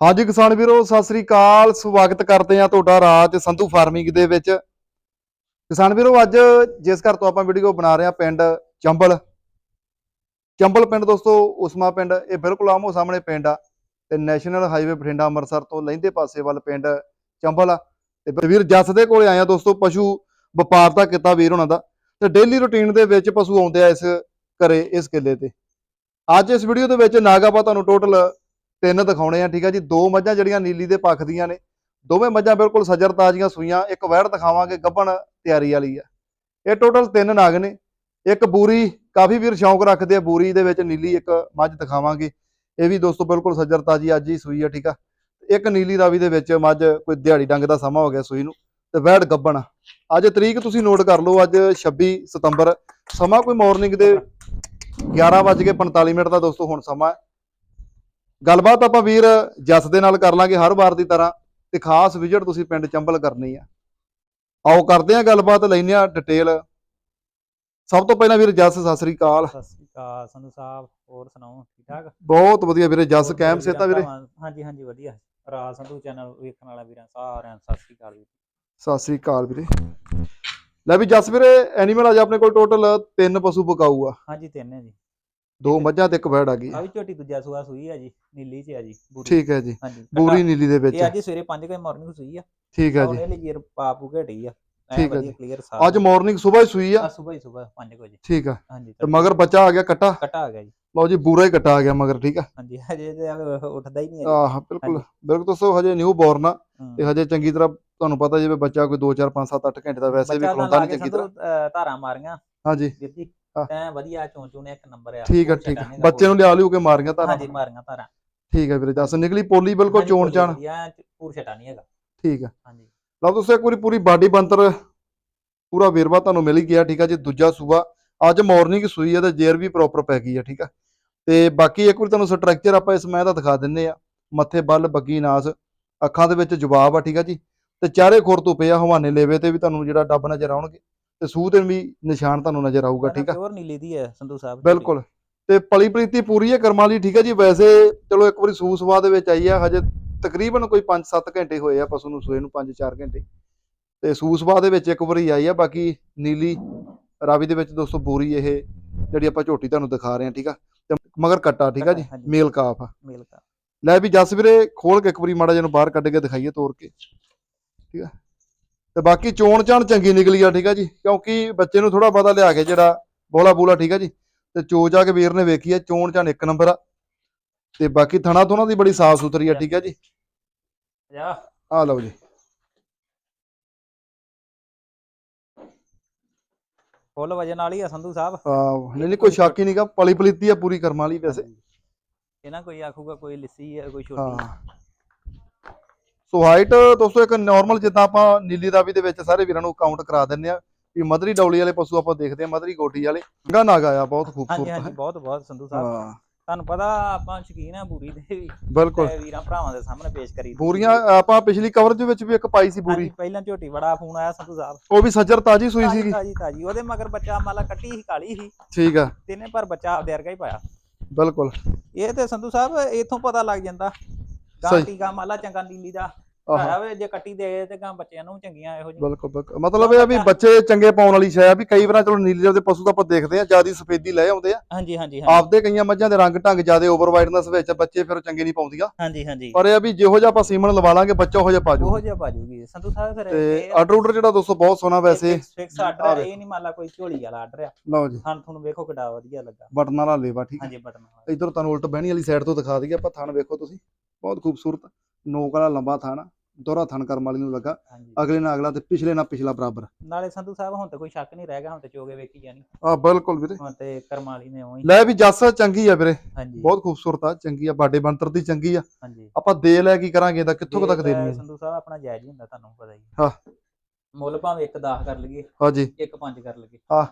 ਹਾਂਜੀ ਕਿਸਾਨ ਵੀਰੋ, ਸਤਿ ਸ੍ਰੀ ਅਕਾਲ। ਸਵਾਗਤ ਕਰਦੇ ਆ ਤੁਹਾਡਾ ਰਾਜ ਸੰਧੂ ਫਾਰਮਿੰਗ ਦੇ ਵਿੱਚ। ਕਿਸਾਨ ਵੀਰੋ, ਅੱਜ ਜਿਸ ਘਰ ਤੋਂ ਆਪਾਂ ਵੀਡੀਓ ਬਣਾ ਰਹੇ ਆ ਪਿੰਡ ਚੰਬਲ। ਚੰਬਲ ਪਿੰਡ ਦੋਸਤੋ, ਉਸਮਾ ਪਿੰਡ, ਇਹ ਬਿਲਕੁਲ ਆਮੋ ਸਾਹਮਣੇ ਪਿੰਡ ਆ। ਤੇ ਨੈਸ਼ਨਲ ਹਾਈਵੇ ਬਠਿੰਡਾ ਅੰਮ੍ਰਿਤਸਰ ਤੋਂ ਲਹਿੰਦੇ ਪਾਸੇ ਵੱਲ ਪਿੰਡ ਚੰਬਲ ਆ। ਤੇ ਵੀਰ, ਜੱਸ ਦੇ ਕੋਲੇ ਆਇਆ ਦੋਸਤੋ, ਪਸ਼ੂ ਵਪਾਰ ਦਾ ਕੀਤਾ ਵੀਰ ਉਹਨਾਂ ਦਾ। ਤੇ ਡੇਲੀ ਰੁਟੀਨ ਦੇ ਵਿੱਚ ਪਸ਼ੂ ਆਉਂਦੇ ਆ ਇਸ ਘਰੇ, ਇਸ ਕਿੱਲੇ ਤੇ। ਅੱਜ ਇਸ ਵੀਡੀਓ ਦੇ ਵਿੱਚ ਨਾਗਾਪਾ ਤੁਹਾਨੂੰ ਟੋਟਲ ਤਿੰਨ ਦਿਖਾਉਣੇ ਆ, ਠੀਕ ਆ ਜੀ। ਦੋ ਮੱਝਾਂ ਜਿਹੜੀਆਂ ਨੀਲੀ ਦੇ ਪੱਖ ਦੀਆਂ ਨੇ, ਦੋਵੇਂ ਮੱਝਾਂ ਬਿਲਕੁਲ ਸਜਰ ਤਾਜ਼ੀਆਂ ਸੂਈਆਂ, ਇੱਕ ਵਹਿੜ ਦਿਖਾਵਾਂਗੇ, ਗੱਭਣ ਤਿਆਰੀ ਵਾਲੀ ਆ। ਇਹ ਟੋਟਲ ਤਿੰਨ ਨਾਗ ਨੇ, ਇੱਕ ਬੂਰੀ, ਕਾਫੀ ਵੀਰ ਸ਼ੌਂਕ ਰੱਖਦੇ ਆ, ਬੂਰੀ ਦੇ ਵਿੱਚ ਨੀਲੀ ਇੱਕ ਮੱਝ ਦਿਖਾਵਾਂਗੇ। ਇਹ ਵੀ ਦੋਸਤੋ ਬਿਲਕੁਲ ਸੱਜਰ ਤਾਜ਼ੀ, ਅੱਜ ਹੀ ਸੂਈ ਆ, ਠੀਕ ਆ। ਇੱਕ ਨੀਲੀ ਰਾਵੀ ਦੇ ਵਿੱਚ ਮੱਝ ਕੋਈ ਦਿਹਾੜੀ ਡੰਗ ਦਾ ਸਮਾਂ ਹੋ ਗਿਆ ਸੂਈ ਨੂੰ, ਤੇ ਵੈੜ ਗੱਬਣ ਅੱਜ ਤਰੀਕ ਤੁਸੀਂ ਨੋਟ ਕਰ ਲਓ, ਅੱਜ 26 ਸਤੰਬਰ, ਸਮਾਂ ਕੋਈ ਮਾਰਨਿੰਗ ਦੇ 11:45 ਮਿੰਟ ਦਾ ਦੋਸਤੋ ਹੁਣ ਸਮਾਂ। ਹੈ। ਗੱਲਬਾਤ ਆਪਾਂ ਵੀਰ ਜੱਸ ਦੇ ਨਾਲ ਕਰ ਲਾਂਗੇ ਹਰ ਵਾਰ ਦੀ ਤਰ੍ਹਾਂ ਤੇ ਖਾਸ ਵਿਜ਼ਿਟ ਤੁਸੀਂ ਪਿੰਡ ਚੰਬਲ ਕਰਨੀ ਆ। ਆਓ ਕਰਦੇ ਆ ਗੱਲਬਾਤ ਲੈਨੇ ਆ ਡਿਟੇਲ ਸਭ ਤੋਂ ਪਹਿਲਾਂ ਵੀਰ ਜੱਸ ਸਤਿ ਸ੍ਰੀ ਅਕਾਲ। ਸਤਿ ਸ੍ਰੀ ਅਕਾਲ ਸੰਧੂ ਸਾਹਿਬ ਹੋਰ ਸੁਣਾਓ ਠੀਕ ਠਾਕ ਬਹੁਤ ਵਧੀਆ ਵੀਰੇ ਜੱਸ ਕੈਮ ਵੀਰਾਂ ਸੇਤਾ ਵੀਰੇ? ਹਾਂਜੀ ਹਾਂਜੀ ਵਧੀਆ। ਰਾਜ ਸੰਧੂ ਚੈਨਲ ਵੇਖਣ ਵਾਲਾ ਵੀਰਾਂ ਸਾਰਿਆਂ ਨੂੰ ਸਤਿ ਸ੍ਰੀ ਅਕਾਲ ਜੀ। ਸਤਿ ਸ੍ਰੀ ਅਕਾਲ ਵੀਰੇ। ਲੈ ਵੀ ਜੱਸ ਵੀਰੇ ਐਨੀਮਲ ਅੱਜ ਆਪਣੇ ਕੋਲ ਟੋਟਲ ਤਿੰਨ ਪਸ਼ੂ ਬਕਾਊ ਆ। ਹਾਂਜੀ ਤਿੰਨ ਹੈ ਜੀ। ਦੋ ਮੱਝਾਂ ਤੇ ਇੱਕ ਵੈੜ ਆ ਗਈ। ਆ ਵੀ ਝੋਟੀ ਦੂਜਾ ਸੂਆ ਸੂਈ ਹੈ ਜੀ ਨੀਲੀ ਚ ਹੈ ਜੀ ਬੂਰੀ। ਠੀਕ ਹੈ ਜੀ। ਹਾਂਜੀ। ਬੂਰੀ ਨੀਲੀ ਦੇ ਵਿੱਚ ਇਹ ਅੱਜ ਸਵੇਰੇ 5 ਵਜੇ ਮਾਰਨਿੰਗ ਸੂਈ ਆ। ਠੀਕ ਹੈ ਜੀ। ਉਹਨੇ ਲਈ ਪਾਪੂ ਘਟੀ ਆ। ਠੀਕ ਹੈ ਜੀ। ਕਲੀਅਰ ਅੱਜ ਮਾਰਨਿੰਗ ਸਵੇਰ ਹੀ ਸੂਈ ਆ। ਸਵੇਰ ਹੀ ਸਵੇਰ 5 ਵਜੇ। ਠੀਕ ਆ। ਹਾਂਜੀ ਤੇ ਮਗਰ ਬੱਚਾ ਆ ਗਿਆ ਕੱਟਾ। ਕਟਾ ਆ ਗਿਆ ਜੀ। ਲਓ ਜੀ ਬੂਰਾ ਹੀ ਕੱਟਾ ਆ ਗਿਆ ਮਗਰ ਠੀਕ ਆ। ਹਾਂਜੀ ਹਜੇ ਤੇ ਉੱਠਦਾ ਹੀ ਨਹੀਂ ਆਹ ਬਿਲਕੁਲ। ਬਿਲਕੁਲ ਦੋਸਤੋ ਹਜੇ ਨਿਊ ਬੋਰਨ ਆ। ਤੇ ਹਜੇ ਚੰਗੀ ਤਰ੍ਹਾਂ ਤੁਹਾਨੂੰ ਪਤਾ ਜਿਵੇਂ ਬੱਚਾ ਕੋਈ 2 4 5 7 8 ਘੰਟੇ ਦਾ ਵੈਸੇ ਵੀ ਖਲੋਂਦਾ ਨਹੀਂ ਚੰਗੀ ਤਰ੍ਹਾਂ। ਧਾਰਾਂ ਮਾਰੀਆਂ। ਹਾਂਜੀ। ਵੀਰ ਜੀ। ਐ ਵਧੀਆ ਚੋਂ ਚੋਂ ਨੇ ਇੱਕ ਨੰਬਰ ਆ। ਠੀਕ ਆ ਠੀਕ ਆ। ਬੱਚੇ ਨੂੰ ਲਿਆ ਲਿਓ ਕੇ ਮਾਰੀਆਂ ਧਾਰਾਂ? ਹਾਂਜੀ ਮਾਰੀਆਂ ਧਾਰਾਂ। ਠੀਕ ਹੈ ਵੀਰੇ ਜੱਸ ਨਿਕਲੀ ਪੋਲੀ ਬਿਲਕੁਲ ਚੋਣ ਚਾਣ ਪੂਰ ਛਟਾ ਨਹੀਂ ਹੈਗਾ। ਠੀਕ ਆ। ਹਾਂਜੀ। ਲਓ ਦੋਸਤੋ ਇੱਕ ਵਾਰੀ ਪੂਰੀ ਬਾਡੀ ਬੰਤਰ ਪੂਰਾ ਵੇਰਵਾ ਤੁਹਾਨੂੰ ਮਿਲ ਗਿਆ ਠੀਕ ਆ ਜੀ। ਦੂਜਾ ਸੂਆ ਅੱਜ ਮਾਰਨਿੰਗ ਸੂਈ ਆ ਤੇ ਜੇਰ ਵੀ ਪ੍ਰੋਪਰ ਪੈ ਗਈ ਆ ਠੀਕ ਆ। ਤੇ ਬਾਕੀ ਇੱਕ ਵਾਰੀ ਤੁਹਾਨੂੰ ਸਟਰਕਚਰ ਆਪਾਂ ਇਸ ਮੈਂ ਦਾ ਦਿਖਾ ਦਿੰਨੇ ਆ। ਮੱਥੇ ਬੱਲ ਬੱਗੀ ਨਾਸ ਅੱਖਾਂ ਦੇ ਵਿੱਚ ਜਵਾਬ ਆ ਠੀਕ ਆ ਜੀ। ਤੇ ਚਾਰੇ ਖੁਰ ਤੋਂ ਪਿਆ ਹਵਾਨੇ ਲੇਵੇ ਤੇ ਵੀ ਤੁਹਾਨੂੰ ਜਿਹੜਾ ਡੱਬ ਨਜ਼ਰ ਆਉਣਗੇ। ਤੇ ਸੂਹ ਤੇ ਵੀ ਨਿਸ਼ਾਨ ਤੁਹਾਨੂੰ ਨਜ਼ਰ ਆਊਗਾ ਠੀਕ ਆ? ਪਿਓਰ ਨੀਲੀ ਦੀ ਹੈ ਸੰਧੂ ਸਾਹਿਬ ਬਿਲਕੁਲ। ਤੇ ਪਲੀ ਪ੍ਰੀਤੀ ਪੂਰੀ ਹੈ ਕਰਮਾਂ ਲਈ ਠੀਕ ਹੈ ਜੀ? ਵੈਸੇ ਚਲੋ ਇੱਕ ਵਾਰੀ ਸੂ ਸਵਾ ਦੇ ਵਿੱਚ ਆਈ ਆ ਹਜੇ ਤਕਰੀਬਨ ਕੋਈ 5-7 ਘੰਟੇ ਹੋਏ ਆ ਪਸ਼ੂ ਨੂੰ ਸੂਏ ਨੂੰ 5-4 ਘੰਟੇ। ਤੇ ਸੂ ਸਵਾ ਦੇ ਵਿੱਚ ਇੱਕ ਵਾਰੀ ਆਈ ਆ ਬਾਕੀ ਨੀਲੀ ਰਾਵੀ ਦੇ ਵਿੱਚ ਦੋਸਤੋ ਬੋਰੀ ਇਹ ਜਿਹੜੀ ਆਪਾਂ ਝੋਟੀ ਤੁਹਾਨੂੰ ਦਿਖਾ ਰਹੇ ਹਾਂ ਠੀਕ ਆ? ਤੇ ਮਗਰ ਕੱਟਾ ਠੀਕ ਆ ਜੀ। ਮੇਲ ਕਾਫ ਆ। ਮੇਲ ਕਾ ਲੈ ਵੀ ਜਸ ਵੀਰੇ ਖੋਲ ਕੇ ਇੱਕ ਵਾਰੀ ਮਾੜਾ ਜਿਹਾ ਨੂੰ ਬਾਹਰ ਕੱਢ ਕੇ ਦਿਖਾਈਏ ਤੋੜ ਕੇ। ਠੀਕ ਆ? ਤੇ ਬਾਕੀ ਚੋਣ ਚਾਣ ਚੰਗੀ ਨਿਕਲੀ ਆ ਠੀਕ ਆ ਜੀ। ਕਿਉਂਕਿ ਬੱਚੇ ਨੂੰ ਥੋੜਾ ਪਤਾ ਲਿਆ ਕੇ ਜਿਹੜਾ ਬੋਲਾ ਬੂਲਾ ਠੀਕ ਆ ਜੀ। ਤੇ ਚੋ ਜਾ ਕੇ ਵੀਰ ਨੇ ਵੇਖੀ ਆ ਚੋਣ ਚਾਣ ਇੱਕ ਨੰਬਰ ਆ। ਤੇ ਬਾਕੀ ਥਣਾ ਥੋਣਾ ਦੀ ਬੜੀ ਸਾਫ਼ ਸੁਥਰੀ ਆ ਠੀਕ ਆ ਜੀ। ਜਾ। ਆ ਲਓ ਜੀ। ਫੁੱਲ ਵਜਨ ਵਾਲੀ ਆ ਸੰਧੂ ਸਾਹਿਬ। ਆ ਨਹੀਂ ਨਹੀਂ ਕੋਈ ਸ਼ੱਕ ਹੀ ਨਹੀਂਗਾ ਪਲੀ ਪਲੀਤੀ ਆ ਪੂਰੀ ਕਰਮਾਂ ਵਾਲੀ ਵੈਸੇ। ਇਹਨਾਂ ਕੋਈ ਆਖੂਗਾ ਕੋਈ ਲਿੱਸੀ ਹੈ ਕੋਈ ਛੋਟੀ। ਹਾਂ। ਸੋ ਹਾਈਟ ਦੋਸਤੋ ਇੱਕ ਨਾਰਮਲ ਜਿੱਦਾਂ ਆਪਾਂ ਨੀਲੀ ਰਾਵੀ ਦੇ ਵਿੱਚ ਸਾਰੇ ਵੀਰਾਂ ਨੂੰ ਕਾਊਂਟ ਕਰਾ ਦਿੰਨੇ ਆ ਵੀ ਮਧਰੀ ਡੌਲੀ ਵਾਲੇ ਪਸ਼ੂ ਆਪਾਂ ਦੇਖਦੇ ਆ ਮਧਰੀ ਗੋਟੀ ਵਾਲੇ। ਚੰਗਾ ਨਾਗ ਆਇਆ ਬਹੁਤ ਹਾਂਜੀ ਖੂਬਸੂਰਤ ਹਾਂਜੀ ਹੈ। ਬਹੁਤ ਬਹੁਤ ਸੰਧੂ ਸਾਹਿਬ। ਹਾਂ। ਤੁਹਾਨੂੰ ਪਤਾ ਆਪਾਂ ਸ਼ਕੀਨ ਆ ਬੂਰੀ ਦੇ ਵੀ। ਬਿਲਕੁਲ। ਵੀਰਾਂ ਭਰਾਵਾਂ ਦੇ ਸਾਹਮਣੇ ਪੇਸ਼ ਕਰੀ ਦੀ। ਬੂਰੀਆਂ ਆਪਾਂ ਪਿਛਲੀ ਕਵਰੇਜ ਵਿੱਚ ਵੀ ਇੱਕ ਪਾਈ ਸੀ ਹਾਂਜੀ ਬੂਰੀ ਪਹਿਲਾਂ ਝੋਟੀ ਬੜਾ ਫੋਨ ਆਇਆ ਸੰਧੂ ਸਾਹਿਬ। ਉਹ ਵੀ ਸੱਜਰ ਤਾਜੀ ਸੂਈ ਸੀਗੀ। ਤਾਜੀ ਤਾਜੀ। ਉਹਦੇ ਮਗਰ ਬੱਚਾ ਮਾਲਾ ਕੱਟੀ ਸੀ ਕਾਲੀ ਸੀ। ਠੀਕ ਆ। ਤਿੰਨੇ ਪਰ ਬੱਚਾ ਆਪਦੇ ਵਰਗਾ ਹੀ ਪਾਇਆ। ਬਿਲਕੁਲ। ਇਹ ਤੇ ਸੰਧੂ ਸਾਹਿਬ ਇਥੋਂ ਪਤਾ ਲੱਗ ਜਾਂਦਾ। ਗਾਂ ਸਹੀ। ਟੀਕਾ ਮਾਲਾ ਚੰਗਾ ਨੀਲੀ ਦਾ ਆਹ। ਹੈ ਵੇ ਜੇ ਕੱਟੀ ਦੇ ਤੇ ਗਾਂ ਬੱਚਿਆਂ ਨੂੰ ਚੰਗੀਆਂ ਇਹੋ ਜਿਹੀਆਂ। ਬਿਲਕੁਲ ਬਿਲਕੁਲ। ਮਤਲਬ ਇਹ ਆ ਵੀ ਬੱਚੇ ਚੰਗੇ ਪਾਉਣ ਵਾਲੀ ਸ਼ੈ ਆ ਵੀ ਕਈ ਵਾਰਾਂ ਚਲੋ ਨੀਲੇ ਦੇ ਪਸ਼ੂ ਤਾਂ ਆਪਾਂ ਦੇਖਦੇ ਆ ਜਿਆਦੀ ਸਫੇਦੀ ਲੈ ਆਉਂਦੇ ਆ। ਹਾਂਜੀ ਹਾਂਜੀ ਹਾਂਜੀ। ਆਪਦੇ ਕਈਆਂ ਮੱਝਾਂ ਦੇ ਰੰਗ ਢੰਗ ਜਿਆਦੇ ਓਵਰ ਵਾਈਡਨੈਸ ਵਿੱਚ ਬੱਚੇ ਫਿਰ ਚੰਗੇ ਨਹੀਂ ਪਾਉਂਦੀਆਂ। ਹਾਂਜੀ ਹਾਂਜੀ। ਪਰ ਇਹ ਆ ਵੀ ਜਿਹੋ ਜਿਹਾ ਆਪਾਂ ਸੀਮਨ ਲਵਾ ਲਾਂਗੇ ਬੱਚਾ ਉਹੋ ਜਿਹਾ ਪਾ ਜਾਊ ਉਹੋ ਜਿਹਾ ਬਾਜੂਗੀ ਸੰਧੂ ਸਾਹਿਬ ਫਿਰ ਤੇ ਆਰਡਰ ਆਰਡਰ ਜਿਹੜਾ ਦੋਸਤੋ ਬਹੁਤ ਸੋਹਣਾ ਵੈਸੇ। Fix order. ਇਹ ਨਹੀਂ ਮੰਨ ਲਾ ਕੋਈ ਝੋਲੀ ਵਾਲਾ ਆਰਡਰ ਆ। ਲਓ ਜੀ। ਹਾਂ ਤੁਹਾਨੂੰ ਵੇਖੋ ਕਿੱਡਾ ਵਧੀਆ ਲੱਗਾ। ਬਟਨ ਵਾਲਾ ਲੇਵਾ ਠੀਕ ਹੈ। ਹਾਂਜੀ ਬਟਨ ਵਾਲਾ ਇਧਰ ਤੁਹਾਨੂੰ ਉਲਟ ਬਹਿਣੀ ਵਾਲੀ ਸਾਈਡ ਤੋਂ ਦਿਖਾ ਦਈਏ ਆਪਾਂ ਥਣ ਵੇਖੋ ਤੁਸੀਂ। ਬਹੁਤ ਖੂਬਸੂਰਤ ਨੋਕ ਵਾਲਾ ਲੰਬਾ ਥਣ ਦੋਹਰਾ ਥਣ ਕਰਮ ਵਾਲੀ ਨੂੰ ਲੱਗਾ ਹਾਂਜੀ। ਅਗਲੇ ਨਾਲ ਅਗਲਾ ਤੇ ਪਿਛਲੇ ਨਾਲ ਪਿਛਲਾ ਬਰਾਬਰ। ਨਾਲੇ ਸੰਧੂ ਸਾਹਿਬ ਹੁਣ ਤੇ ਕੋਈ ਸ਼ੱਕ ਨਹੀਂ ਰਹਿ ਗਿਆ ਹੁਣ ਤੇ ਚੋਗੇ ਵੇਖੀ ਜਾਣੀ। ਆ ਬਿਲਕੁਲ ਵੀਰੇ। ਹੁਣ ਤੇ ਕਰਮ ਵਾਲੀ ਨੇ ਉਹੀ। ਲੈ ਵੀ ਜੱਸ ਚੰਗੀ ਆ ਵੀਰੇ ਹਾਂਜੀ। ਬਹੁਤ ਖੂਬਸੂਰਤ ਆ ਚੰਗੀ ਆ ਬਾਡੇ ਬੰਤਰ ਦੀ ਚੰਗੀ ਆ। ਹਾਂਜੀ। ਆਪਾਂ ਦੇ ਲੈ ਕੀ ਕਰਾਂਗੇ ਇਹਦਾ ਕਿੱਥੋਂ ਕੁ ਤੱਕ ਦੇਣੀ ਹੈ ਸੰਧੂ ਸਾਹਿਬ ਆਪਣਾ ਜਾਇਜ਼ ਹੀ ਹੁੰਦਾ ਤੁਹਾਨੂੰ ਪਤਾ ਹੀ ਹਾਂ। ਮੁੱਲ ਭਾਵੇਂ 1 10 ਕਰ ਲਈਏ ਹਾਂਜੀ। 1 5 ਕਰ ਲਈਏ। ਹਾਂ।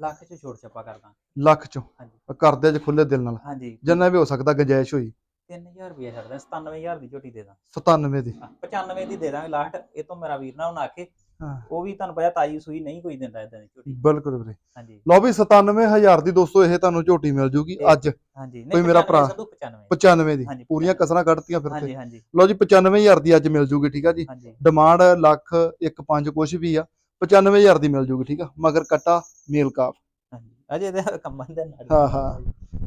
ਲੱਖ ਚ ਛੋੜ ਛੱਪਾ ਕਰਦਾ। ਲੱਖ ਚੋਂ। ਹਾਂਜੀ। ਕਰਦੇ ਅੱਜ ਖੁੱਲੇ ਦਿਲ ਨਾਲ। ਹਾਂਜੀ। ਜਿੰਨਾ ਵੀ ਹੋ ਸਕਦਾ ਗੰਜਾਇਸ਼ ਹੋਈ। 3000 ਰੁਪਏ ਛੱਡਦਾ 97000 ਦੀ ਝੋਟੀ ਦੇ ਦਾਂ। 97 ਦੀ। 95 ਦੀ ਦੇ ਦਾਂਗੇ ਲਾਸਟ ਇਹ ਤੋਂ ਮੇਰਾ ਵੀਰ ਨਾ ਹੁਣ ਆਖੇ ਹਾਂ। ਉਹ ਵੀ ਤੁਹਾਨੂੰ ਪਤਾ ਤਾਜੀ ਸੂਈ ਨਹੀਂ ਕੋਈ ਦਿੰਦਾ ਇਦਾਂ ਦੀ ਝੋਟੀ। ਬਿਲਕੁਲ ਵੀਰੇ। ਹਾਂਜੀ। ਲਓ ਵੀ 97000 ਦੀ ਦੋਸਤੋ ਇਹ ਤੁਹਾਨੂੰ ਝੋਟੀ ਮਿਲ ਜੂਗੀ ਅੱਜ। ਹਾਂਜੀ। ਕੋਈ ਮੇਰਾ 95 ਭਰਾ। ਸੰਧੂ 95 95 ਦੀ। ਪੂਰੀਆਂ 95 ਕਸਰਾਂ ਕੱਢਤੀਆਂ ਫਿਰ ਹਾਂਜੀ ਤੇ ਹਾਂਜੀ। ਲਓ ਜੀ 95000 ਦੀ ਅੱਜ ਮਿਲ ਜੂਗੀ ਠੀਕ ਆ ਜੀ। ਡਿਮਾਂਡ ਲੱਖ 1 5 ਕੁਛ ਵੀ ਆ। 95000 ਦੀ ਮਿਲ ਜੂਗੀ ਠੀਕ ਆ। ਮਗਰ ਕੱਟਾ ਮੇਲ ਕਾਫ। ਹਾਂਜੀ। ਅਜੇ ਤੇ ਕੰਮਾਂ ਦੇ ਨਾਲ ਹਾਂ, ਹਾਂ।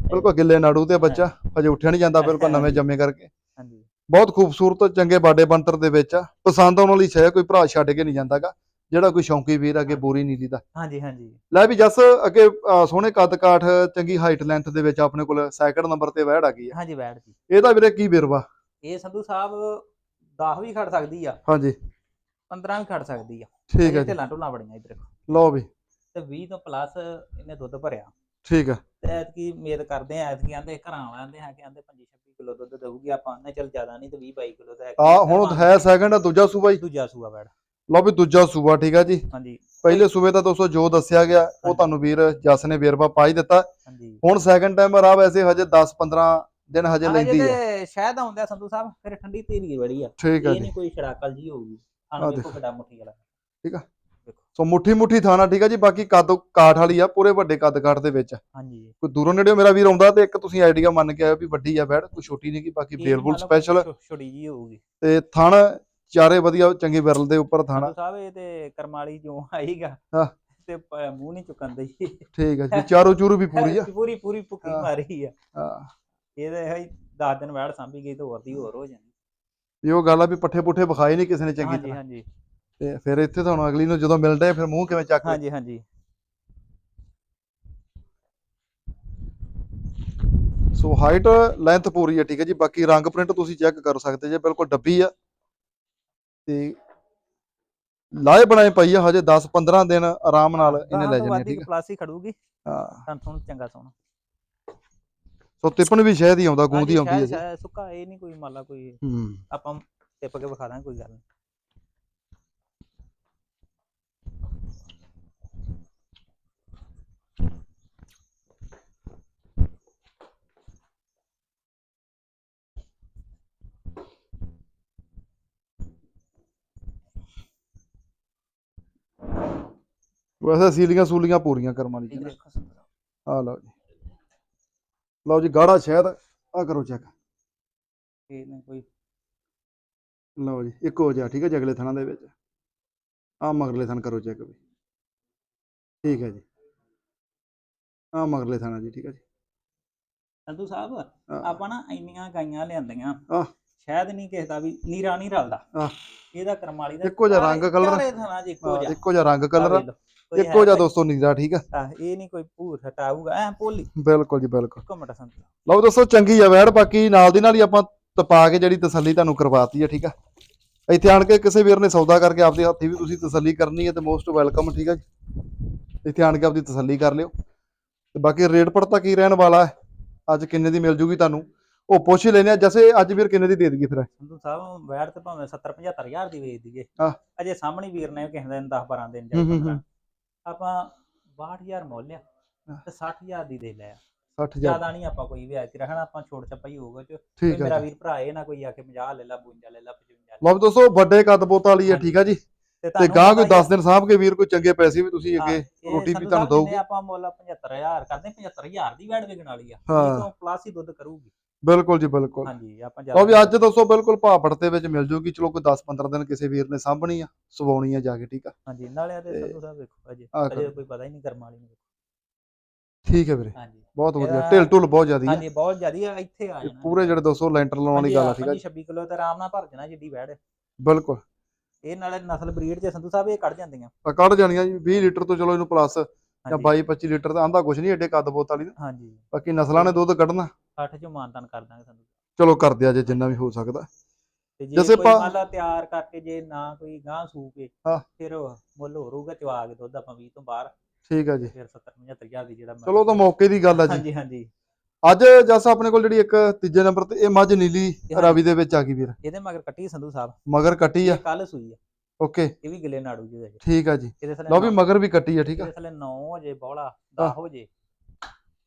ਬਿਲਕੁਲ ਗਿੱਲੇ ਨਾੜੂ ਤੇ ਬੱਚਾ ਹਜੇ ਉੱਠਿਆ ਨਹੀਂ ਜਾਂਦਾ ਬਿਲਕੁਲ ਨਵੇਂ ਜੰਮੇ ਕਰਕੇ। ਹਾਂਜੀ। ਬਹੁਤ ਖੂਬਸੂਰਤ ਚੰਗੇ ਬਾਡੇ ਬੰਤਰ ਦੇ ਵਿੱਚ ਆ। ਪਸੰਦ ਆਉਣ ਵਾਲੀ ਸ਼ੈ ਕੋਈ ਭਰਾ ਛੱਡ ਕੇ ਨਹੀਂ ਜਾਂਦਾਗਾ। ਜਿਹੜਾ ਕੋਈ ਸ਼ੌਂਕੀ ਵੀਰ ਅੱਗੇ ਬੋਰੀ ਨਹੀਂ ਦੀਦਾ। ਹਾਂਜੀ ਹਾਂਜੀ। ਲੈ ਵੀ ਜਸ ਅੱਗੇ ਸੋਹਣੇ ਕੱਦ ਕਾਠ ਚੰਗੀ ਹਾਈਟ ਲੈਂਥ ਦੇ ਵਿੱਚ ਆਪਣੇ ਕੋਲ ਸੈਕਿੰਡ ਨੰਬਰ ਤੇ ਵਹਿੜ ਆ ਗਈ ਆ। ਹਾਂਜੀ ਬੈਠ ਜੀ। ਇਹਦਾ ਵੀਰੇ ਕੀ ਵੇਰਵਾ? ਇਹ ਸੰਧੂ ਸਾਹਿਬ 10 ਵੀ ਖੜ ਸਕਦੀ ਆ। ਹਾਂਜੀ। 15 ਵੀ ਖੜ ਸਕਦੀ ਆ। ਠੀਕ ਹੈ ਢਿੱਲਾਂ ਢੁੱਲਾਂ ਬੜੀਆਂ ਇਧਰ ਲਓ ਵੀ। ਤੇ 20 ਤੋਂ ਪਲੱਸ ਇਹਨੇ ਦੁੱਧ ਭਰਿਆ। ਠੀਕ ਆ। ਤੇ ਐਤਕੀ ਉਮੀਦ ਕਰਦੇ ਆ ਐਤਕੀ ਆਂਦੇ ਘਰਾਂ ਵਾਲਿਆਂ ਦੇ ਆ ਕਿ ਆਂਦੇ 25 26 ਕਿਲੋ ਦੁੱਧ ਦਊਗੀ ਆਪਾਂ। ਨੇ ਚੱਲ ਜ਼ਿਆਦਾ ਨਹੀਂ ਤੇ 20 22 ਕਿਲੋ ਦਾ ਆ ਹੁਣ ਹੈ ਸੈਕਿੰਡ ਦੂਜਾ ਸੂਬਾ ਜੀ। ਦੂਜਾ ਸੂਆ ਬੈੜ ਲਓ ਵੀ ਦੂਜਾ ਸੂਬਾ ਠੀਕ ਆ ਜੀ। ਹਾਂਜੀ। ਪਹਿਲੇ ਸੂਬੇ ਦਾ ਦੋਸਤੋ ਜੋ ਦੱਸਿਆ ਗਿਆ ਉਹ। ਤੁਹਾਨੂੰ ਵੀਰ ਜਸ ਨੇ ਵੇਰਵਾ ਪਾ ਹੀ ਦਿੱਤਾ। ਹਾਂਜੀ। ਹੁਣ ਸੈਕਿੰਡ ਟਾਈਮ ਆ ਵੈਸੇ ਹਜੇ 10 15 ਦਿਨ ਹਜੇ ਲੈਂਦੀ ਆ। ਤੇ ਸ਼ਾਇਦ ਆਉਂਦਾ ਆ ਸੰਧੂ ਸਾਹਿਬ ਫਿਰ ਠੰਡੀ ਤੇਰੀ ਬੜੀ ਆ। ਠੀਕ ਆ ਇਹ ਨਹੀਂ ਕੋਈ ਛੜਾਕਲ ਜੀ ਹੋਊਗੀ। ਸਾਨੂੰ ਦੇਖੋ। ਕਿੱਡਾ ਮੁੱਠੀ ਵਾਲਾ। ਸੋ ਮੁੱਠੀ ਮੁੱਠੀ ਥਾਣਾ ਠੀਕ ਆ ਜੀ? ਬਾਕੀ ਕੱਦ ਕਾਠ ਵਾਲੀ ਆ ਪੂਰੇ ਵੱਡੇ ਕੱਦ ਕਾਠ ਦੇ ਵਿੱਚ। ਹਾਂਜੀ। ਕੋਈ ਦੂਰੋਂ ਨੇੜਿਓਂ ਮੇਰਾ ਵੀਰ ਆਉਂਦਾ ਤੇ ਇੱਕ ਤੁਸੀਂ ਆਈਡੀਆ ਮੰਨ ਕੇ ਆਇਓ ਵੀ ਵੱਡੀ ਆ ਬੈੜ ਕੋਈ ਛੋਟੀ ਨਹੀਂ ਕੀ ਬਾਕੀ ਇਹ ਲਓ ਸਪੈਸ਼ਲ ਛੋਟੀ ਜੀ ਹੋਊਗੀ। ਤੇ ਥਣ ਚਾਰੇ ਵਧੀਆ ਚੰਗੀ ਵਿਰਲ ਦੇ ਉੱਪਰ ਥਾਣਾ। ਸਾਹਿਬ ਇਹ ਤੇ ਕਰਮਾਲੀ ਜੋ ਆਈਗਾ ਹਾਂ। ਤੇ ਮੂੰਹ ਨਹੀਂ ਚੁੱਕਣ ਦਈ। ਠੀਕ ਆ ਜੀ ਚਾਰੋ ਚੂਰੂ ਵੀ ਪੂਰੀ ਆ। ਪੂਰੀ ਪੂਰੀ ਭੁੱਖੀ। ਮਾਰੀ ਆ। ਹਾਂ। ਇਹਦੇ ਹੈ 10 ਦਿਨ ਵੈੜ ਸਾਂਭੀ ਗਈ ਤੇ ਹੋਰ ਦੀ ਹੋਰ ਹੋ ਜਾਣੀ। ਵੀ ਉਹ ਗੱਲ ਆ ਵੀ ਪੱਠੇ ਪੁੱਠੇ ਵਿਖਾਏ ਨਹੀਂ ਕਿਸੇ ਨੇ ਚੰਗੀ ਹਾਂਜੀ ਤਰ੍ਹਾਂ। ਹਾਂਜੀ। ਤੇ ਫਿਰ ਇੱਥੇ ਤੁਹਾਨੂੰ ਅਗਲੀ ਨੂੰ ਜਦੋਂ ਮਿਲਦਾ ਫਿਰ ਮੂੰਹ ਕਿਵੇਂ ਚੱਕ ਹਾਂਜੀ ਹਾਂਜੀ। ਸੋ ਹਾਈਟ ਲੈਂਥ ਪੂਰੀ ਹੈ ਠੀਕ ਹੈ ਜੀ। ਬਾਕੀ ਰੰਗ ਪ੍ਰਿੰਟ ਤੁਸੀਂ ਚੈੱਕ ਕਰ ਸਕਦੇ ਜੇ ਬਿਲਕੁਲ ਡੱਬੀ ਆ। ਤੇ ਲਾਏ ਬਣਾਏ ਪਈ ਆ ਹਜੇ 10 15 ਦਿਨ ਆਰਾਮ ਨਾਲ ਇਹਨੇ ਲੈ ਜਾਣੇ ਠੀਕ ਹੈ। ਪਲਾਸ ਹੀ ਖੜੂਗੀ। ਹਾਂ। ਤੁਹਾਨੂੰ ਚੰਗਾ ਸੋਣਾ। ਸੋ ਤਿਪਣ ਵੀ ਸ਼ਾਇਦ ਹੀ ਆਉਂਦਾ ਗੂੰਦ ਹੀ ਆਉਂਦੀ ਹੈ ਸੁੱਕਾ ਇਹ ਨਹੀਂ ਕੋਈ ਮੰਨ ਲਾ ਕੋਈ ਹੂੰ। ਆਪਾਂ ਟਿਪ ਕੇ ਵਿਖਾ ਦਾਂਗੇ ਕੋਈ ਗੱਲ ਨਹੀਂ। ਵੈਸੇ ਸੀਲੀਆਂ ਸੂਲੀਆਂ ਪੂਰੀਆਂ ਕਰਮਾਂ ਇਹ ਦੇਖੋ ਆ ਲਓ ਜੀ। ਲਓ ਜੀ ਗਾੜਾ ਸ਼ਾਇਦ ਆ ਕਰੋ ਚੈੱਕ ਇਹ ਨਹੀਂ ਕੋਈ। ਲਓ ਜੀ ਇੱਕੋ ਜਿਹਾ ਠੀਕ ਹੈ ਜੀ ਅਗਲੇ ਥਣਾਂ ਦੇ ਵਿੱਚ। ਆ ਮਗਰਲੇ ਥਣ ਕਰੋ ਚੈੱਕ ਵੀ। ਠੀਕ ਹੈ ਜੀ। ਆ ਮਗਰਲੇ ਥਣਾ ਜੀ ਠੀਕ ਹੈ ਜੀ। ਸੰਧੂ ਸਾਹਿਬ ਹਾਂ। ਆਪਾਂ ਨਾ ਇੰਨੀਆਂ ਗਾਈਆਂ ਲਿਆਂਦੀਆਂ। ਆਹ। ਸ਼ਾਇਦ ਨਹੀਂ ਕਿਸੇ ਦਾ ਵੀ ਨੀਰਾ ਨਹੀਂ ਰਲਦਾ। ਆਹ। ਇਹਦਾ ਕਰਮਾਲੀ ਦਾ ਇੱਕੋ ਜਿਹਾ ਰੰਗ colour। ਚ ਇੱਕੋ ਹਾਂ, ਜਿਹਾ। ਇੱਕੋ ਜਿਹਾ ਰੰਗ ਕਲਰ ਆਹ ਵੇਖ ਲਓ, ਕੋਈ ਇੱਕੋ ਜਿਹਾ ਦੋਸਤੋ ਨੀਰਾ ਠੀਕ ਹੈ ਆਹ, ਇਹ ਨਹੀਂ ਕੋਈ ਭੂਰ ਹਟਾਊਗਾ ਐ ਭੋਲੀ। ਬਿਲਕੁਲ ਜੀ ਬਿਲਕੁਲ। ਇੱਕੋ ਮਿੰਟ ਸੰਤਰਾ। ਲਓ ਦੋਸਤੋ ਚੰਗੀ ਆ ਵੈੜ ਬਾਕੀ ਨਾਲ ਦੀ ਨਾਲ ਹੀ ਆਪਾਂ ਤਪਾ ਕੇ ਜਿਹੜੀ ਤਸੱਲੀ ਤੁਹਾਨੂੰ ਕਰਵਾਤੀ ਹੈ ਠੀਕ ਆ? ਇੱਥੇ ਆਣ ਕੇ ਕਿਸੇ ਵੀਰ ਨੇ ਸੌਦਾ ਕਰਕੇ ਆਪਦੇ ਹੱਥੀ ਵੀ ਤੁਸੀਂ ਤਸੱਲੀ ਕਰਨੀ ਹੈ ਤੇ ਮੋਸਟ ਵੈਲਕਮ ਠੀਕ ਆ ਜੀ? ਇੱਥੇ ਆਣ ਕੇ ਆਪਦੀ ਤਸੱਲੀ ਕਰ ਲਿਓ। ਤੇ ਬਾਕੀ ਰੇਟ ਪੜਤਾ ਕੀ ਰਹਿਣ ਵਾਲਾ ਹੈ? ਅੱਜ ਕਿੰਨੇ ਦੀ ਮਿਲ ਜੂਗੀ ਤੁਹਾਨੂੰ? ਉਹ ਪੁੱਛ ਲੈਨੇ ਆ ਜੈਸੇ ਅੱਜ ਵੀਰ ਕਿੰਨੇ ਦੀ ਦੇ ਦਈਏ ਫਿਰ? ਸੰਧੂ ਸਾਹਿਬ ਵੈੜ ਤੇ ਭਾਵੇਂ 70 75 ਹਜ਼ਾਰ ਦੀ ਵੇਚ ਦਈਏ। ਅਜੇ ਸਾਹਮਣੇ ਵੀਰ ਨੇ ਕਿਸੇ ਦਿਨ 10 12 ਦਿਨ ਜਾਂ ਹੂੰ, 15 ਆਪਾਂ 62000 ਮੁੱਲ ਆ। ਤੇ 60000 ਦੀ ਦੇ ਲਿਆ 60000 ਜ਼ਿਆਦਾ ਨਹੀਂ ਆਪਾਂ ਕੋਈ ਵੀ ਐਤ ਰੱਖਣਾ ਆਪਾਂ ਛੋਟ ਛੱਪਾ ਹੀ ਹੋਊਗਾ ਚ ਮੇਰਾ। ਵੀਰ ਭਰਾ ਇਹ ਨਾ ਕੋਈ ਆ ਕੇ 50 ਲੈ ਲਾ 52 ਲੈ ਲਾ 55 ਲੈ ਲਾ। ਲਓ ਦੋਸਤੋ ਵੱਡੇ ਕੱਦ ਬੋਤ ਵਾਲੀ ਹਾਂਜੀ। ਠੀਕ ਆ ਜੀ ਤੇ ਤੇ ਤੁਹਾਨੂੰ ਗਾਂ ਕੋਈ ਪਤਾ ਹੀ 10 ਦਿਨ ਸਾਂਭ ਕੇ ਵੀਰ ਕੋਈ ਚੰਗੇ ਪੈਸੇ ਵੀ ਤੁਸੀਂ ਆ, ਅੱਗੇ ਰੋਟੀ ਵੀ ਤੁਹਾਨੂੰ ਸਾਹਿਬ ਦਊਗੀ ਆਪਾਂ ਮੁੱਲ 75000 ਕਰਦੇ 75000 ਦੀ ਵੈੜ ਵਿਕਣ ਵਾਲੀ ਆ। ਇਹ ਤੋਂ ਪਲੱਸ ਹੀ ਦੁੱਧ ਕਰੂਗੀ ਬਿਲਕੁਲ ਜੀ ਬਿਲਕੁਲ। ਹਾਂਜੀ ਆਪਾਂ ਲਓ ਵੀ ਅੱਜ ਦੋਸਤੋ ਬਿਲਕੁਲ ਭਾਪੜ ਦੇ ਵਿੱਚ ਮਿਲ ਜੂਗੀ ਚਲੋ ਕੋਈ 10 15 ਦਿਨ ਕਿਸੇ ਵੀਰ ਨੇ ਸਾਂਭਣੀ ਆ ਸਵਾਉਣੀ ਆ ਜਾ ਕੇ ਠੀਕ ਆ? ਹਾਂਜੀ ਨਾਲੇ ਤੇ ਤੇ ਸੰਧੂ ਸਾਹਿਬ ਵੇਖੋ ਅਜੇ ਅਜੇ। ਕੋਈ ਪਤਾ ਹੀ ਨਹੀਂ ਕਰਮ ਵਾਲੀ ਨੂੰ ਠੀਕ ਹੈ ਵੀਰੇ ਹਾਂਜੀ। ਬਹੁਤ ਵਧੀਆ ਢਿਲ ਢੁਲ ਬਹੁਤ ਜ਼ਿਆਦੀ ਹੈ ਹਾਂਜੀ ਬਹੁਤ ਜ਼ਿਆਦੀ ਆ ਇੱਥੇ ਆ ਜਾਣਾ। ਪੂਰੇ ਜਿਹੜੇ 200 ਲੈਂਟਰ ਲਾਉਣ ਵਾਲੀ ਗੱਲ ਆ ਠੀਕ ਆ 26 ਕਿਲੋ ਤੇ ਆਰਾਮ ਨਾਲ ਭਰ ਜਾਣਾ ਜਿੱਡੀ ਵੈੜ ਬਿਲਕੁਲ। ਇਹ ਨਾਲੇ ਨਸਲ ਬਰੀਡ ਚ ਸੰਧੂ ਸਾਹਿਬ ਇਹ ਕੱਢ ਜਾਂਦੀਆਂ। ਤਾਂ ਕੱਢ ਜਾਣੀਆਂ ਜੀ 20 ਲੀਟਰ ਤੋਂ ਚਲੋ ਇਹਨੂੰ ਪਲੱਸ ਜਾਂ ਹਾਂਜੀ 22 25 ਲੀਟਰ ਦਾ ਆਂਦਾ ਕੁਝ ਨਹੀਂ ਏਡੇ ਕੱਦ ਬੋਤ ਵਾਲੀ ਦਾ ਹਾਂਜੀ। ਬਾਕੀ ਨਸਲਾਂ ਨੇ ਦੁੱਧ ਕੱਢਣਾ। 60 ਚੋਂ ਮਾਨਤਾਨ ਕਰ ਦਾਂਗੇ ਸੰਧੂ ਚਲੋ ਕਰ ਦਿਆ ਜੇ ਜਿੰਨਾ ਵੀ ਹੋ ਸਕਦਾ। ਤੇ ਜੇ ਕੋਈ ਮੰਨ ਲਾ ਤਿਆਰ ਕਰਕੇ ਜੇ ਨਾ ਕੋਈ ਗਾਂ ਸੂਪੇ। ਫਿਰ ਮੁੱਲ ਹੋ ਰਹੂਗਾ ਚਵਾ ਕੇ ਦੁੱਧ ਆਪਾਂ 20 ਤੋਂ ਬਾਹਰ। ਠੀਕ ਆ ਜੀ। ਫਿਰ 70 75000 ਦੀ ਜਿਹੜਾ ਚਲੋ ਤਾਂ ਮੌਕੇ ਦੀ ਗੱਲ ਆ ਜੀ। ਹਾਂਜੀ ਹਾਂਜੀ। ਅੱਜ ਜਸ ਆਪਣੇ ਕੋਲ ਜਿਹੜੀ ਇੱਕ ਤੀਜੇ ਨੰਬਰ ਤੇ ਇਹ ਮੱਝ ਨੀਲੀ। ਰਾਵੀ ਦੇ ਵਿੱਚ ਆ ਗਈ ਵੀਰ। ਇਹਦੇ ਮਗਰ ਕੱਟੀ ਸੰਧੂ ਸਾਹਿਬ। ਮਗਰ ਕੱਟੀ ਆ। ਕੱਲ ਸੂਈ ਆ। ਓਕੇ। ਇਹ ਵੀ ਗਿੱਲੇ ਨਾੜੂ ਜਿਹਦੇ ਚ ਠੀਕ ਆ ਜੀ। ਇਹਦੇ ਥੱਲੇ ਲਓ ਵੀ ਮਗਰ ਵੀ ਕੱਟੀ ਆ ਠੀਕ ਆ? ਇਹਦੇ ਥੱਲੇ 9 ਹੋ ਜੇ ਬੋਲਾ ਹਾਂ। 10 ਹੋ ਜੇ।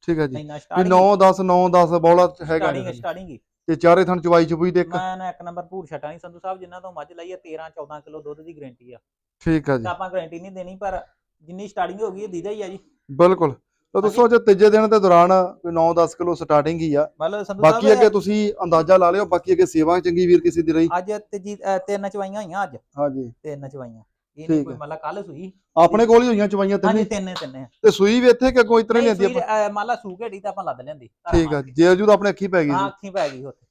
ਠੀਕ ਆ ਜੀ। ਇੰਨਾ ਵੀ ਸਟਾਰਟਿੰਗ 9 10 9 10 ਬੌਲਾ ਹੈਗਾ ਸਟਾਰਟਿੰਗ ਜੀ। ਸਟਾਰਟਿੰਗ ਹੀ। ਤੇ ਚਾਰੇ ਥਣ ਚਵਾਈ ਚਪੂਈ ਤੇ ਇੱਕ। ਮੈਂ ਨਾ ਇੱਕ ਨੰਬਰ ਭੂਰ ਛਟਾ ਨਹੀਂ ਸੰਧੂ ਸਾਹਿਬ ਜਿਨ੍ਹਾਂ ਤੋਂ ਮੱਝ ਲਈ ਆ 13 14 ਕਿਲੋ ਦੁੱਧ ਦੀ ਗਾਰੰਟੀ ਆ। ਠੀਕ ਆ ਜੀ। ਆਪਾਂ ਗਾਰੰਟੀ ਨਹੀਂ ਦੇਣੀ ਪਰ ਜਿੰਨੀ ਸਟਾਰਟਿੰਗ ਹੋ ਗਈ ਇਹ ਦੀਦਾ ਹੀ ਆ ਜੀ। ਬਿਲਕੁਲ। ਤਾਂ ਦੋਸਤੋ ਅੱਜ ਤੀਜੇ ਦਿਨ ਦੇ ਦੌਰਾਨ ਕੋਈ 9-10 ਕਿਲੋ ਸਟਾਰਟਿੰਗ ਹੀ ਆ। ਮਤਲਬ ਸੰਧੂ ਬਾਕੀ ਅੱਗੇ ਤੁਸੀਂ ਅੰਦਾਜ਼ਾ ਲਾ ਲਿਓ ਬਾਕੀ ਅੱਗੇ ਸੇਵਾ ਚੰਗੀ ਵੀਰ ਕਿਸੇ ਦੀ ਰਹੀ। ਅੱਜ ਤੀਜੀ ਤਿੰਨ ਚਵਾਈਆਂ ਹੋਈਆਂ ਅੱਜ। ਹਾਂਜੀ। ਤਿੰਨ ਚਵਾਈਆਂ। ਇਹ ਨਹੀਂ ਕੋਈ। ਮਤਲਬ ਕੱਲ ਸੂਈ। ਆਪਣੇ ਕੋਲ ਹੀ ਹੋਈਆਂ ਚਵਾਈਆਂ ਹਾਂਜੀ ਤਿੰਨੇ ਤਿੰਨੇ ਤਿੰਨੇ। ਤੇ ਸੂਈ ਵੀ ਇੱਥੇ ਕਿ ਕੋਈ ਇਤਨੇ ਨਹੀਂ ਲੈਂਦੀ ਆਪਾਂ? ਮੰਨ ਲਾ ਸੂ ਘੇੜੀ ਤਾਂ ਆਪਾਂ ਲੱਦ ਲੈਂਦੀ। ਠੀਕ ਆ ਜੇ। ਜੂ ਤਾਂ ਆਪਣੇ ਅੱਖੀ ਪੈ ਗਈ ਹਾਂ ਅੱਖੀਂ ਪੈ ਗਈ ਉੱਥੇ।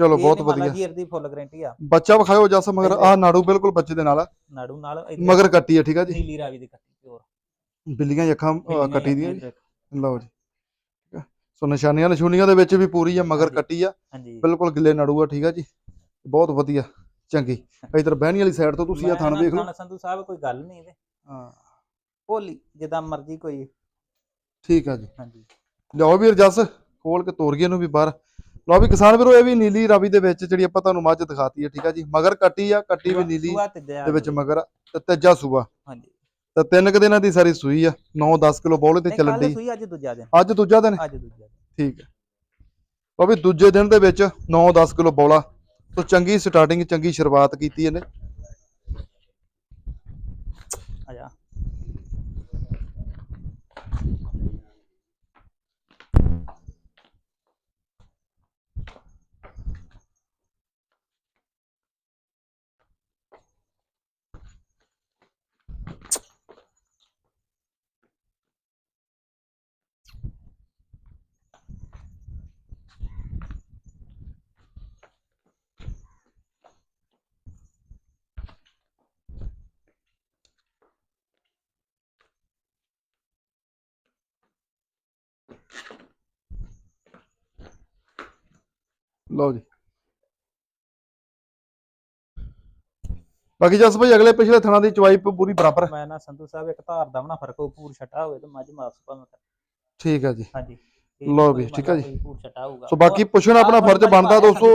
ਚਲੋ ਬਹੁਤ ਵਧੀਆ। ਜੀਰ ਦੀ ਫੁੱਲ ਗਾਰੰਟੀ ਆ। ਬੱਚਾ ਵਿਖਾਇਓ ਜਸ ਮਗਰ। ਆ ਨਾੜੂ ਬਿਲਕੁਲ ਬੱਚੇ ਦੇ ਨਾਲ ਨਾੜੂ ਨਾਲ ਮਗਰ ਕੱਟੀ ਆ ਠੀਕ ਆ ਜੀ? ਨੀਲੀ ਰਾਵੀ ਦੀ ਕੱਟੀ। ਬਿੱਲੀਆਂ ਅੱਖਾਂ ਅ, ਕੱਟੀ ਦੀਆਂ ਜੀ। ਲਓ ਜੀ। ਠੀਕ ਆ। ਸੋ ਨਿਸ਼ਾਨੀਆਂ ਨਿਸ਼ੂਨੀਆਂ ਦੇ ਵਿੱਚ ਵੀ ਪੂਰੀ ਆ ਮਗਰ ਹਾਂਜੀ। ਕੱਟੀ ਆ। ਹਾਂਜੀ। ਬਿਲਕੁਲ ਗਿੱਲੇ ਨਾੜੂ ਆ ਠੀਕ ਆ ਜੀ। ਬਹੁਤ ਵਧੀਆ ਚੰਗੀ। ਇਧਰ ਬਹਿਣੀ ਵਾਲੀ ਸਾਈਡ ਤੋਂ ਤੁਸੀਂ ਆ ਥਣ ਵੇਖ। ਲਓ ਥਣ ਸੰਧੂ ਸਾਹਿਬ ਕੋਈ ਗੱਲ ਨਹੀਂ ਇਹਦੇ। ਹਾਂ। ਭੋਲੀ ਜਿੱਦਾਂ ਮਰਜ਼ੀ ਕੋਈ। ਠੀਕ ਆ ਜੀ। ਹਾਂਜੀ। ਲਿਆਓ ਵੀਰ ਜੱਸ ਖੋਲ ਕੇ ਤੋਰ ਗਏ ਨੂੰ ਵੀ ਬਾਹਰ। ਲਓ ਵੀ ਕਿਸਾਨ ਵੀਰੋ ਇਹ ਵੀ ਨੀਲੀ ਰਾਵੀ ਦੇ ਵਿੱਚ ਜਿਹੜੀ ਆਪਾਂ ਤੁਹਾਨੂੰ ਮੱਝ ਦਿਖਾਤੀ ਹੈ ਠੀਕ ਆ ਜੀ। ਮਗਰ ਕੱਟੀ ਆ ਕੱਟੀ ਵੀ ਨੀਲੀ ਸੂਆ ਦੇ ਵਿੱਚ ਮਗਰ ਆ, ਤੇ ਤੀਜਾ ਸੂਆ। ਹਾਂਜੀ। ਤੇ ਤਿੰਨ ਕੁ ਦਿਨਾਂ ਦੀ ਸਾਰੀ ਸੂਈ ਆ 9-10 ਕਿਲੋ ਬੋਲੇ ਤੇ ਚੱਲਣ ਦੀ। ਸੂਈ ਅੱਜ ਦੂਜਾ ਦਿਨ। ਅੱਜ ਦੂਜਾ ਦਿਨ? ਅੱਜ ਦੂਜਾ ਠੀਕ ਹੈ। ਲਓ ਵੀ ਦੂਜੇ ਦਿਨ ਦੇ ਵਿੱਚ 9-10 ਕਿਲੋ ਬੋਲਾ ਤੋਂ ਚੰਗੀ ਸਟਾਰਟਿੰਗ ਚੰਗੀ ਸ਼ੁਰੂਆਤ ਕੀਤੀ ਇਹਨੇ ਆ ਜਾ ਲਓ ਜੀ। ਬਾਕੀ ਜਸ ਭਾਈ ਅਗਲੇ ਪਿਛਲੇ ਥਣਾ ਦੀ ਚਵਾਈ ਪੂਰੀ ਬਰਾਬਰ ਹੈ। ਮੈਂ ਨਾ ਸੰਧੂ ਸਾਹਿਬ ਇੱਕ ਧਾਰ ਦਾ ਬਣਾ ਫ਼ਰਕ ਹੋ ਪੂਰ ਛਟਾ ਹੋਵੇ ਤੇ ਮੱਝ ਮਾਸ ਭਾਵੇਂ ਕਰ- ਠੀਕ ਹੈ ਜੀ। ਹਾਂਜੀ। ਲਓ ਵੀ, ਠੀਕ ਆ ਜੀ। ਪੂਰ ਛਟਾ ਹੋਊਗਾ। ਸੋ ਬਾਕੀ ਪੁੱਛਣਾ ਆਪਣਾ ਫਰਜ਼ ਬਣਦਾ ਦੋਸਤੋ।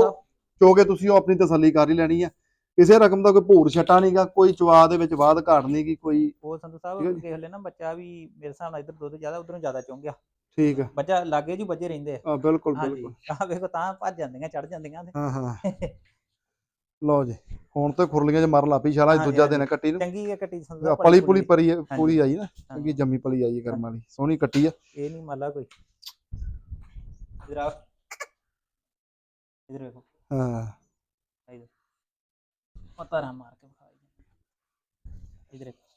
ਕਿਉਂਕਿ ਤੁਸੀਂ ਉਹ ਆਪਣੀ ਤਸੱਲੀ ਕਰ ਹੀ ਲੈਣੀ ਆ ਕਿਸੇ ਰਕਮ ਦਾ ਕੋਈ ਭੂਰ ਛਟਾ ਨਹੀਂਗਾ ਕੋਈ ਚਵਾ ਦੇ ਵਿੱਚ ਬਾਦ ਘਾਟ ਨਹੀਂਗੀ ਕੋਈ ਉਹ ਸੰਧੂ ਹੈ ਸਾਹਿਬ। ਦੇਖ ਲੈ ਨਾ ਬੱਚਾ ਵੀ ਮੇਰੇ ਹਿਸਾਬ ਨਾਲ ਇੱਧਰ ਦੁੱਧ ਜ਼ਿਆਦਾ ਉਧਰੋਂ ਜ਼ਿਆਦਾ ਚੁੰਗਿਆ ਠੀਕ ਹੈ ਬੱਚਾ ਲਾਗੇ ਜੀ ਬੱਜੇ ਰਹਿੰਦੇ ਆ। ਆ ਬਿਲਕੁਲ ਬਿਲਕੁਲ। ਆਹ ਵੇਖੋ ਤਾਂ ਭੱਜ ਜਾਂਦੀਆਂ ਚੜ ਜਾਂਦੀਆਂ ਹਾਂ ਹਾਂ। ਲਓ ਜੀ ਹੁਣ ਤੇ ਖੁਰਲੀਆਂ 'ਚ ਮਰਨ ਲੱਪੀ ਸ਼ਾਲਾ ਦੂਜਾ ਦਿਨ। ਕੱਟੀ ਨੂੰ। ਚੰਗੀ ਹੈ ਕੱਟੀ ਸਾਹਿਬ ਪਲੀ ਪੁਲੀ ਪਰੀ ਪੂਰੀ ਆਈ ਨਾ ਚੰਗੀ ਹਾਂ। ਜੰਮੀ ਪਲੀ ਆਈ ਕਰਮ ਵਾਲੀ ਸੋਹਣੀ ਕੱਟੀ ਆ। ਇਹ ਨਹੀਂ ਮੰਨ ਲਾ ਕੋਈ। ਇਧਰ ਆ ਇਧਰ ਵੇਖੋ। ਹਾਂ। ਇਧਰ। ਪਤਾਰਾ ਮਾਰ ਕੇ ਵਿਖਾ ਇਧਰ ਵੇਖੋ।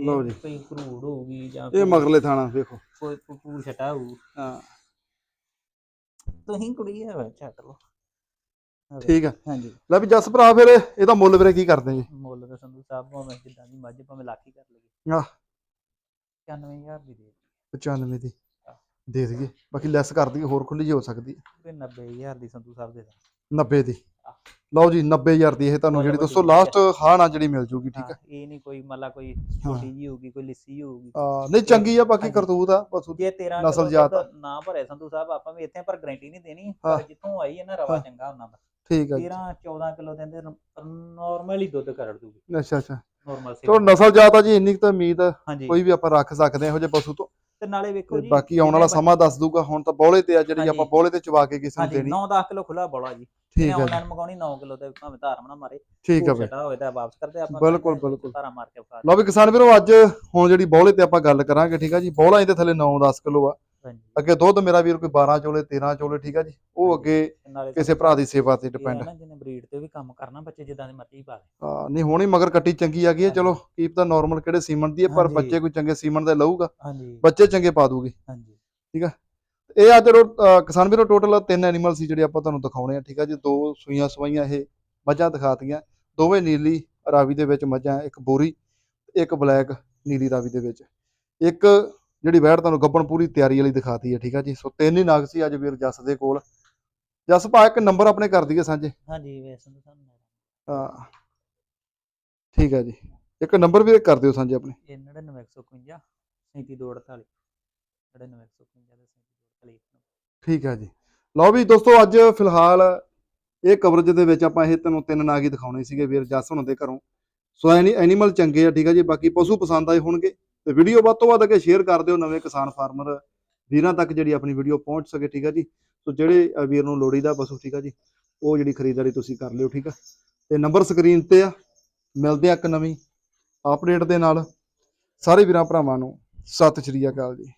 ਲਓ ਜੀ। ਕੋਈ ਕਰੂੜ ਹੋਊਗੀ ਜਾਂ ਇਹ ਕੋਈ- ਮਗਰਲੇ ਥਾਣਾ ਵੇਖੋ। ਕੋਈ ਪੂਰ ਛਟਾ ਹੋਊ। ਹਾਂ। ਤੁਸੀਂ ਕੁੜੀ ਹੈ ਵਾ ਛੱਟ ਲਓ। ਠੀਕ ਆ। ਹਾਂਜੀ। ਲੈ ਵੀ ਜਸ ਭਰਾ ਫਿਰ ਇਹਦਾ ਮੁੱਲ ਵੀਰੇ ਕੀ ਕਰਦੇ ਜੀ? ਮੁੱਲ ਦਾ ਸੰਧੂ ਸਾਹਿਬ ਭਾਵੇਂ ਜਿੱਦਾਂ ਦੀ ਮੱਝ ਭਾਵੇਂ ਲੱਖ ਹੀ ਕਰ ਲਈਏ ਆਹ। 99000 ਦੀ ਦੇ 95 ਦੀ। ਦੇ ਦਈਏ। ਬਾਕੀ ਲੈਸ ਕਰ ਦਈਏ ਹੋਰ ਖੁੱਲੀ ਜੀ ਹੋ ਸਕਦੀ ਹੈ। ਤੇ 90000 ਦੀ ਸੰਧੂ ਸਾਹਿਬ ਦੇ ਦਾਂ 90 ਦੀ। ਲਓ ਜੀ 90000 ਦੀ ਇਹ ਤੁਹਾਨੂੰ ਜਿਹੜੀ ਦੋਸਤੋ ਹੈ। ਲਾਸਟ ਹਾਣਾ ਜਿਹੜੀ ਮਿਲ ਜੂਗੀ ਠੀਕ ਹਾਂ, ਹੈ। ਇਹ ਨਹੀਂ ਕੋਈ ਮਤਲਬ ਕੋਈ ਹਾਂ। ਛੋਟੀ ਜੀ ਹੋਊਗੀ ਕੋਈ ਲਿੱਸੀ ਹੋਊਗੀ। ਆ ਨਹੀਂ ਚੰਗੀ ਆ ਬਾਕੀ। ਕਰਤੂਤ ਆ ਉਹਦੀ ਜੇ 13 ਨਸਲ ਜਾਤ ਨਾ ਭਰੇ ਸੰਧੂ ਸਾਹਿਬ ਆਪਾਂ ਵੀ ਇੱਥੇ ਪਰ ਗਾਰੰਟੀ ਨਹੀਂ ਦੇਣੀ। ਹਾਂ। ਪਰ ਜਿੱਥੋਂ ਆਈ ਹੈ ਨਾ ਰਵਾ ਹਾਂ। ਚੰਗਾ ਉਹਨਾਂ ਦਾ। ਠੀਕ ਆ ਜੀ। 13 14 ਕਿਲੋ ਦਿੰਦੇ ਨਾਰਮਲ ਹੀ ਦੁੱਧ ਕਰ ਦੂਗੀ। ਅੱਛਾ ਅੱਛਾ। ਨਾਰਮਲ ਚਲੋ ਨਸਲ ਜਾਤ ਆ ਜੀ ਇੰਨੀ ਤਾਂ ਉਮੀਦ ਆ, ਕੋਈ ਵੀ ਆਪਾਂ ਰੱਖ ਸਕਦੇ ਹਾਂ ਇਹੋ ਜਿਹੇ ਪਸ਼ੂ ਤੋਂ। ਤੇ ਨਾਲੇ ਵੇਖੋ ਜੀ ਬਾਕੀ ਆਉਣ ਵਾਲਾ ਸਮਾਂ ਦੱਸ ਦੂਗਾ ਹੁਣ ਤਾਂ ਬੋਲੇ ਤੇ ਆ ਜਿਹੜੀ। ਆਪਾਂ ਬੋਲੇ ਤੇ ਚਵਾ ਕੇ ਕਿਸੇ ਨੂੰ ਦੇਣੀ। 9-10 ਕਿਲੋ ਖੁੱਲਾ ਬੋਲਾ ਜੀ। ਠੀਕ ਜੀ। ਆਨਲਾਈਨ ਮੰਗਾਉਣੀ 9 ਕਿਲੋ ਤੇ ਭਾਵੇਂ ਧਾਰ ਬਣਾ ਮਾਰੇ। ਠੀਕ ਭੂਰ ਬਈ ਛਟਾ ਹੋਵੇ ਤਾਂ ਵਾਪਸ ਕਰਦੇ ਆਪਾਂ ਬਿਲਕੁਲ, ਬਿਲਕੁਲ। ਧਾਰਾ ਮਾਰ ਕੇ ਲਓ ਵੀ ਕਿਸਾਨ ਵੀਰੋ ਅੱਜ ਹੁਣ ਜਿਹੜੀ ਬੋਲੇ ਤੇ ਆਪਾਂ ਗੱਲ ਕਰਾਂਗੇ ਠੀਕ ਆ ਜੀ? ਬੋਲਾ ਇਹਦੇ ਥੱਲੇ 9-10 ਕਿਲੋ ਆ। ਅੱਗੇ ਦੁੱਧ ਮੇਰਾ ਵੀਰ ਕੋਈ 12 ਚੋਲੇ 13 ਚੋਲੇ ਠੀਕ ਆ ਜੀ? ਉਹ ਅੱਗੇ ਨਾਲੇ ਕਿਸੇ ਭਰਾ ਦੀ ਸੇਵਾ ਤੇ ਡਿਪੈਂਡ ਨਾ ਜਿਹਨੇ ਬਰੀਡ ਤੇ ਵੀ ਕੰਮ ਕਰਨਾ ਬੱਚੇ ਜਿੱਦਾਂ ਦੇ ਮਰਜ਼ੀ ਪਾ ਦੇ। ਹਾਂ ਨਹੀਂ ਹੋਣੀ ਮਗਰ ਕੱਟੀ ਚੰਗੀ ਆ ਗਈ ਹੈ ਚਲੋ ਕੀਪ ਤਾਂ ਨਾਰਮਲ ਕਿਹੜੇ ਸੀਮਨ ਦੀ ਹੈ ਪਰ ਹਾਂਜੀ। ਬੱਚੇ ਕੋਈ ਚੰਗੇ ਸੀਮਨ ਦੇ ਲਊਗਾ ਹਾਂਜੀ। ਬੱਚੇ ਚੰਗੇ ਪਾ ਦੂਗੀ। ਹਾਂਜੀ। ਇਹ ਆ ਚਲੋ ਕਿਸਾਨ ਵੀਰੋ ਟੋਟਲ ਤਿੰਨ ਐਨੀਮਲ ਸੀ ਜਿਹੜੇ ਆਪਾਂ ਤੁਹਾਨੂੰ ਦਿਖਾਉਣੇ ਆ ਠੀਕ ਆ ਜੀ? ਦੋ ਸੂਈਆਂ ਸਵਾਈਆਂ ਇਹ ਮੱਝਾਂ ਦਿਖਾਤੀਆਂ। ਦੋਵੇਂ ਨੀਲੀ ਰਾਵੀ ਦੇ ਵਿੱਚ ਮੱਝਾਂ ਇੱਕ ਬੋਰੀ ਇੱਕ ਬਲੈਕ ਨੀਲੀ ਰਾਵੀ ਦੇ ਵਿੱਚ। ਇੱਕ ਜਿਹੜੀ ਵੈੜ ਤੁਹਾਨੂੰ ਗੱਬਣ ਪੂਰੀ ਤਿਆਰੀ ਵਾਲੀ ਦਿਖਾਤੀ ਹੈ ਠੀਕ ਆ ਜੀ? ਸੋ ਤਿੰਨ ਹੀ ਨਾਗ ਸੀ ਅੱਜ ਵੀਰ ਜੱਸ ਦੇ ਕੋਲ। ਜੱਸ ਭਾ ਇੱਕ ਨੰਬਰ ਆਪਣੇ ਕਰ ਦਈਏ ਸਾਂਝੇ? ਹਾਂਜੀ ਵੈਸੇ ਤਾਂ ਸਾਨੂੰ ਹਾਂ। ਠੀਕ ਆ ਜੀ। ਇੱਕ ਨੰਬਰ ਵੀ ਕਰ ਦਿਓ ਸਾਂਝੇ ਆਪਣੇ। ਇਹ 99151 37248 99151 ਦੇ 37248 ਠੀਕ ਹੈ ਜੀ। ਲਓ ਵੀ ਦੋਸਤੋ ਅੱਜ ਫਿਲਹਾਲ ਇਹ ਕਵਰੇਜ ਦੇ ਵਿੱਚ ਆਪਾਂ ਇਹ ਤੁਹਾਨੂੰ ਤਿੰਨ ਨਾਗ ਹੀ ਦਿਖਾਉਣੇ ਸੀਗੇ ਵੀਰ ਜੱਸ ਹੁਣਾਂ ਦੇ ਘਰੋਂ। ਸੋ ਐਨੀ ਐਨੀਮਲ ਚੰਗੇ ਆ ਠੀਕ ਹੈ ਜੀ? ਬਾਕੀ ਪਸ਼ੂ ਪਸੰਦ ਆਏ ਹੋਣਗੇ। ਤੇ ਵੀਡੀਓ ਵੱਧ ਤੋਂ ਵੱਧ ਅੱਗੇ ਸ਼ੇਅਰ ਕਰ ਦਿਓ ਨਵੇਂ ਕਿਸਾਨ ਫਾਰਮਰ ਵੀਰਾਂ ਤੱਕ ਜਿਹੜੀ ਆਪਣੀ ਵੀਡੀਓ ਪਹੁੰਚ ਸਕੇ, ਠੀਕ ਹੈ ਜੀ? ਸੋ ਜਿਹੜੇ ਵੀਰ ਨੂੰ ਲੋੜੀਦਾ ਪਸ਼ੂ, ਠੀਕ ਆ ਜੀ? ਉਹ ਜਿਹੜੀ ਖਰੀਦਦਾਰੀ ਤੁਸੀਂ ਕਰ ਲਿਓ, ਠੀਕ ਆ? ਤੇ ਨੰਬਰ ਸਕਰੀਨ ਤੇ ਆ, ਮਿਲਦੇ ਆ ਇੱਕ ਨਵੀਂ ਅਪਡੇਟ ਦੇ ਨਾਲ। ਸਾਰੇ ਵੀਰਾਂ ਭਰਾਵਾਂ ਨੂੰ ਸਤਿ ਸ਼੍ਰੀ ਅਕਾਲ ਜੀ।